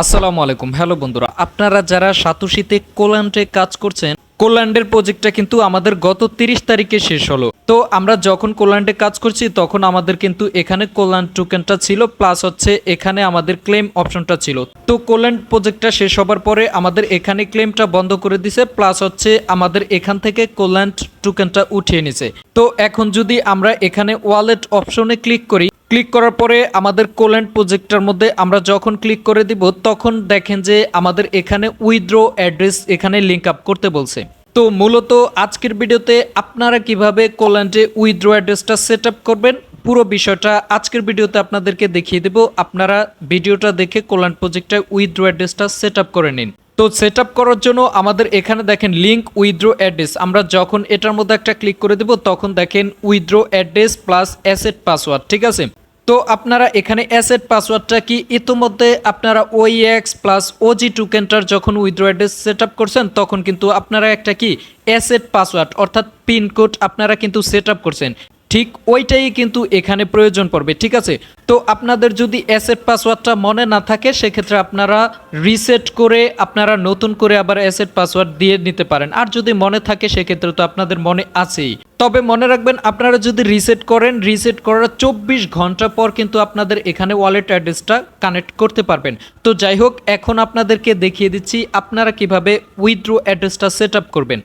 আসসালামু আলাইকুম। হ্যালো বন্ধুরা, আপনারা যারা সাতুশিতে কোল্যান্ডে কাজ করছেন, কোল্যান্ডের প্রজেক্টটা কিন্তু আমাদের গত তিরিশ তারিখে শেষ হলো। তো আমরা যখন কোল্যান্ডে কাজ করছি, তখন আমাদের কিন্তু এখানে কোল্যান্ড টোকেনটা ছিল, প্লাস হচ্ছে এখানে আমাদের ক্লেম অপশনটা ছিল। তো কোল্যান্ড প্রজেক্টটা শেষ হবার পরে আমাদের এখানে ক্লেমটা বন্ধ করে দিছে, প্লাস হচ্ছে আমাদের এখান থেকে কোল্যান্ড টোকেনটা উঠিয়ে নিছে। তো এখন যদি আমরা এখানে ওয়ালেট অপশনে ক্লিক করি ক্লিক করার পরে আমাদের কোল্যান্ড প্রজেক্টটার মধ্যে আমরা যখন ক্লিক করে দিব, তখন দেখেন যে আমাদের এখানে উইথড্র অ্যাড্রেস এখানে লিঙ্ক আপ করতে বলছে। তো মূলত আজকের ভিডিওতে আপনারা কীভাবে কোল্যান্ডে উইথড্র অ্যাড্রেসটা সেট করবেন, পুরো বিষয়টা আজকের ভিডিওতে আপনাদেরকে দেখিয়ে দেব। আপনারা ভিডিওটা দেখে কোল্যান্ড প্রজেক্টটা উইথড্র অ্যাড্রেসটা সেট করে নিন। তো সেট করার জন্য আমাদের এখানে দেখেন লিঙ্ক উইথড্র অ্যাড্রেস আমরা যখন এটার মধ্যে একটা ক্লিক করে দেব, তখন দেখেন withdraw address plus asset password ঠিক আছে? তো আপনারা এখানে অ্যাসেট পাসওয়ার্ডটা কি ইতিমধ্যে আপনারা ওই এক্স প্লাস ওজি টোকেনটার যখন উইথড্র অ্যাড্রেস সেট করছেন, তখন কিন্তু আপনারা একটা কি? অ্যাসেট পাসওয়ার্ড অর্থাৎ পিনকোড আপনারা কিন্তু সেট করছেন। ঠিক ওইটাই কিন্তু এখানে প্রয়োজন পড়বে, ঠিক আছে? তো আপনাদের যদি অ্যাসেট পাসওয়ার্ডটা মনে না থাকে, সেক্ষেত্রে আপনারা রিসেট করে আপনারা নতুন করে আবার অ্যাসেট পাসওয়ার্ড দিয়ে নিতে পারেন। আর যদি মনে থাকে, সেক্ষেত্রে তো আপনাদের মনে আছেই। তবে মনে রাখবেন, আপনারা যদি রিসেট করেন রিসেট করার চব্বিশ ঘণ্টা পর কিন্তু আপনাদের এখানে ওয়ালেট অ্যাড্রেসটা কানেক্ট করতে পারবেন। তো যাই হোক, এখন আপনাদেরকে দেখিয়ে দিচ্ছি আপনারা কীভাবে উইথড্রো অ্যাড্রেসটা সেট করবেন।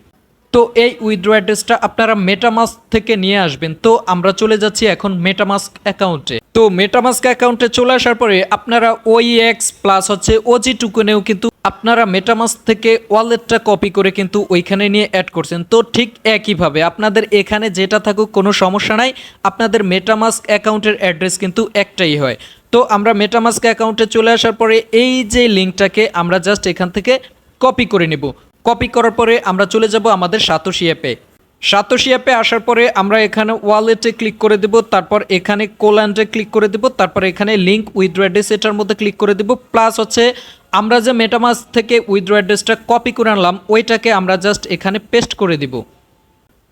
তো এই উইথড্র অ্যাড্রেসটা আপনারা মেটামাস্ক থেকে নিয়ে আসবেন। তো আমরা চলে যাচ্ছি এখন মেটামাস্ক অ্যাকাউন্টে তো মেটামাস্ক অ্যাকাউন্টে চলে আসার পরে আপনারা ওই এক্স প্লাস হচ্ছে ওজি টুকুনেও কিন্তু আপনারা মেটামাস্ক থেকে ওয়ালেটটা কপি করে কিন্তু ওইখানে নিয়ে অ্যাড করছেন। তো ঠিক একইভাবে আপনাদের এখানে যেটা থাকুক কোনো সমস্যা নাই, আপনাদের মেটামাস্ক অ্যাকাউন্টের অ্যাড্রেস কিন্তু একটাই হয়। তো আমরা মেটামাস্ক অ্যাকাউন্টে চলে আসার পরে এই যে লিঙ্কটাকে আমরা জাস্ট এখান থেকে কপি করে নেব। কপি করার পরে আমরা চলে যাব আমাদের সাতোশি অ্যাপে সাতোশি অ্যাপে আসার পরে আমরা এখানে ওয়ালেটে ক্লিক করে দেব, তারপর এখানে কোল্যান্ডে ক্লিক করে দেব, তারপর এখানে লিঙ্ক উইথড্র অ্যাড্রেস এটার মধ্যে ক্লিক করে দেব প্লাস হচ্ছে আমরা যে মেটামাস থেকে উইথড্র অ্যাড্রেসটা কপি করে আনলাম, ওইটাকে আমরা জাস্ট এখানে পেস্ট করে দিব।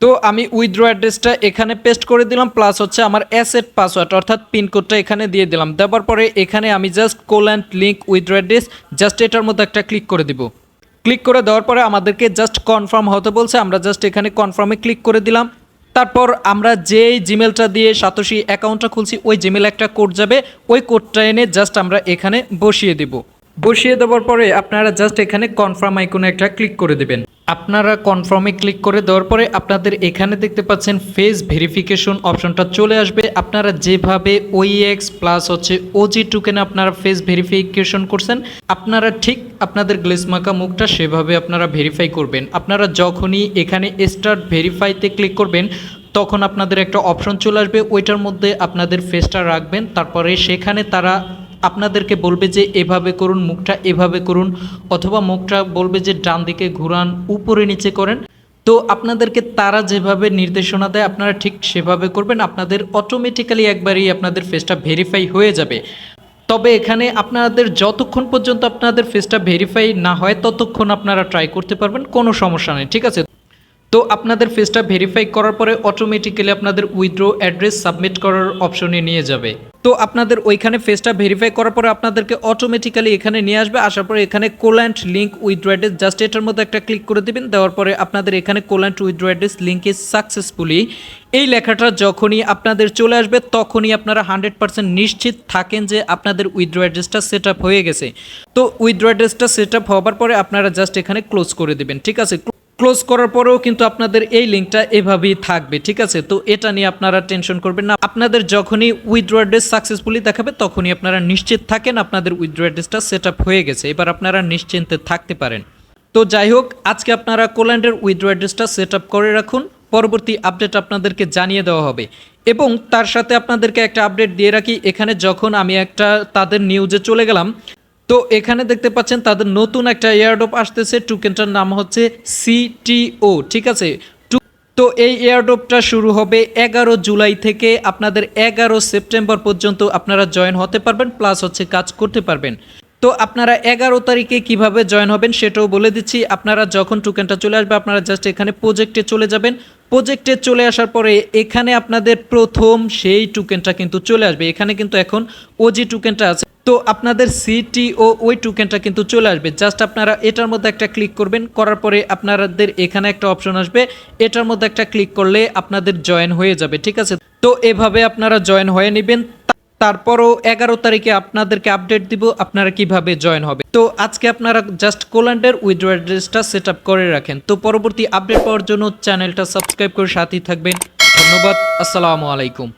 তো আমি উইথড্র অ্যাড্রেসটা এখানে পেস্ট করে দিলাম প্লাস হচ্ছে আমার অ্যাসেট পাসওয়ার্ড অর্থাৎ পিনকোডটা এখানে দিয়ে দিলাম। দেওয়ার পরে এখানে আমি just Coland link withdraw address just এটার মধ্যে একটা ক্লিক করে দিব। ক্লিক করে দেওয়ার পরে আমাদেরকে জাস্ট কনফার্ম হতে বলছে। আমরা জাস্ট এখানে কনফার্মে ক্লিক করে দিলাম। তারপর আমরা যেই জিমেলটা দিয়ে সাতোশি অ্যাকাউন্টটা খুলছি, ওই জিমেল একটা কোড যাবে। ওই কোডটা এনে জাস্ট আমরা এখানে বসিয়ে দেব। বসিয়ে দেওয়ার পরে আপনারা জাস্ট এখানে কনফার্ম আইকনে একটা ক্লিক করে দেবেন। আপনারা কনফার্মে ক্লিক করে দেওয়ার পরে আপনাদের এখানে দেখতে পাচ্ছেন ফেস ভেরিফিকেশন অপশনটা চলে আসবে। আপনারা যেভাবে ওইএক্স প্লাস হচ্ছে ওজি টুকেনে আপনারা ফেস ভেরিফিকেশন করছেন, আপনারা ঠিক আপনাদের গ্লেসমাকা মুখটা সেভাবে আপনারা ভেরিফাই করবেন। আপনারা যখনই এখানে স্টার্ট ভেরিফাইতে ক্লিক করবেন, তখন আপনাদের একটা অপশন চলে আসবে, ওইটার মধ্যে আপনাদের ফেসটা রাখবেন, তারপরে সেখানে তারা আপনাদেরকে বলবে যে এভাবে করুন, মুখটা এভাবে করুন, অথবা মুখটা বলবে যে ডান দিকে ঘুরান, উপরে নিচে করেন। তো আপনাদেরকে তারা যেভাবে নির্দেশনা দেয়, আপনারা ঠিক সেভাবে করবেন। আপনাদের অটোমেটিক্যালি একবারই আপনাদের ফেসটা ভেরিফাই হয়ে যাবে। তবে এখানে আপনাদের যতক্ষণ পর্যন্ত আপনাদের ফেসটা ভেরিফাই না হয়, ততক্ষণ আপনারা ট্রাই করতে পারবেন, কোনো সমস্যা নেই, ঠিক আছে? তো আপনাদের ফেসটা ভেরিফাই করার পরে অটোমেটিক্যালি আপনাদের উইথড্র অ্যাড্রেস সাবমিট করার অপশনে নিয়ে যাবে। তো আপনাদের ওইখানে ফেসটা ভেরিফাই করার পরে আপনাদেরকে অটোমেটিক্যালি এখানে নিয়ে আসবে। আসার পরে এখানে Coland link withdraw address just এটার মধ্যে একটা ক্লিক করে দেবেন। দেওয়ার পরে আপনাদের এখানে Coland withdraw address link is successfully এই লেখাটা যখনই আপনাদের চলে আসবে, তখনই আপনারা হান্ড্রেড পার্সেন্ট নিশ্চিত থাকেন যে আপনাদের উইথড্র অ্যাড্রেসটা সেট হয়ে গেছে। তো উইথড্র অ্যাড্রেসটা সেট হওয়ার পরে আপনারা জাস্ট এখানে ক্লোজ করে দেবেন, ঠিক আছে? ক্লোজ করার পরেও কিন্তু আপনাদের এই লিঙ্কটা এভাবেই থাকবে, ঠিক আছে? তো এটা নিয়ে আপনারা টেনশন করবেন না। আপনাদের যখনই উইথড্র অ্যাড্রেস সাকসেসফুলি দেখাবে, তখনই আপনারা নিশ্চিত থাকেন আপনাদের উইথড্র অ্যাড্রেসটা সেট হয়ে গেছে। এবার আপনারা নিশ্চিন্তে থাকতে পারেন। তো যাই হোক, আজকে আপনারা কোল্যান্ডের উইথড্র অ্যাড্রেসটা সেট করে রাখুন। পরবর্তী আপডেট আপনাদেরকে জানিয়ে দেওয়া হবে। এবং তার সাথে আপনাদেরকে একটা আপডেট দিয়ে রাখি। এখানে যখন আমি একটা তাদের নিউজে চলে গেলাম তো এখানে দেখতে পাচ্ছেন তাদের নতুন একটা এয়ারড্রপ আসতেছে। টুকেনটার নাম হচ্ছে সিটিও ঠিক আছে? তো এই এয়ারড্রপটা শুরু হবে এগারো জুলাই থেকে। আপনাদের এগারো সেপ্টেম্বর পর্যন্ত আপনারা জয়েন হতে পারবেন, প্লাস হচ্ছে কাজ করতে পারবেন। তো আপনারা এগারো তারিখে কীভাবে জয়েন হবেন সেটাও বলে দিচ্ছি। আপনারা যখন টোকেনটা চলে আসবে, আপনারা জাস্ট এখানে প্রজেক্টে চলে যাবেন। প্রজেক্টে চলে আসার পরে এখানে আপনাদের প্রথম সেই টোকেনটা কিন্তু চলে আসবে। এখানে কিন্তু এখন ওজি টোকেনটা আছে। তো আপনাদের সিটি ও ওই টোকেনটা কিন্তু চলে আসবে। জাস্ট আপনারা এটার মধ্যে একটা ক্লিক করবেন, করার পরে আপনাদের এখানে একটা অপশন আসবে। এটার মধ্যে একটা ক্লিক করলে আপনাদের জয়েন হয়ে যাবে, ঠিক আছে? তো এভাবে আপনারা জয়েন হয়ে নেবেন। তারপরও এগারো তারিখে আপনাদেরকে আপডেট দিব, আপনারা কীভাবে জয়েন হবে। তো আজকে আপনারা জাস্ট কোল্যান্ডের উইথড্র অ্যাড্রেসটা সেট আপ করে রাখেন। তো পরবর্তী আপডেট পাওয়ার জন্য চ্যানেলটা সাবস্ক্রাইব করে সাথেই থাকবেন। ধন্যবাদ, আসসালামু আলাইকুম।